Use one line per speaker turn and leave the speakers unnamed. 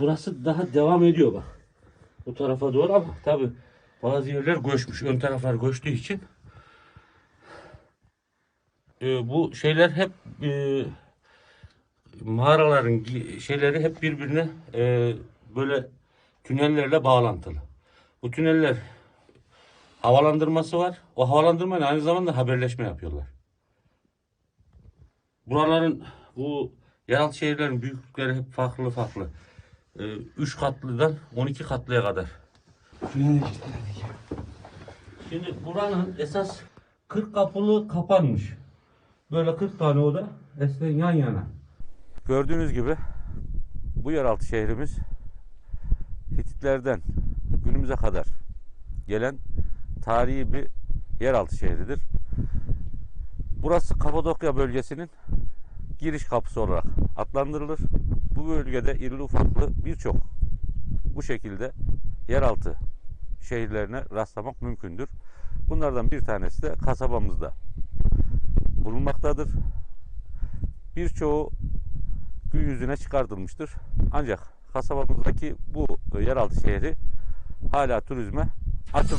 burası daha devam ediyor bak. Bu tarafa doğru ama tabi bazı yerler göçmüş. Ön taraflar göçtüğü için e, bu şeyler hep e, mağaraların şeyleri hep birbirine e, böyle tünellerle bağlantılı. Bu tüneller havalandırması var. O havalandırmayla aynı zamanda haberleşme yapıyorlar. Buraların bu yeraltı şehirlerin büyüklükleri hep farklı farklı. 3 katlıdan 12 katlıya kadar. Şimdi buranın esas 40 kapılı kapanmış. Böyle 40 tane oda eskiden yan yana. Gördüğünüz gibi bu yeraltı şehrimiz Hititlerden günümüze kadar gelen tarihi bir yeraltı şehridir. Burası Kapadokya bölgesinin giriş kapısı olarak adlandırılır. Bu bölgede irili ufaklı birçok bu şekilde yeraltı şehirlerine rastlamak mümkündür. Bunlardan bir tanesi de kasabamızda bulunmaktadır. Birçoğu gün yüzüne çıkartılmıştır. Ancak kasabamızdaki bu yeraltı şehri hala turizme açılmamıştır.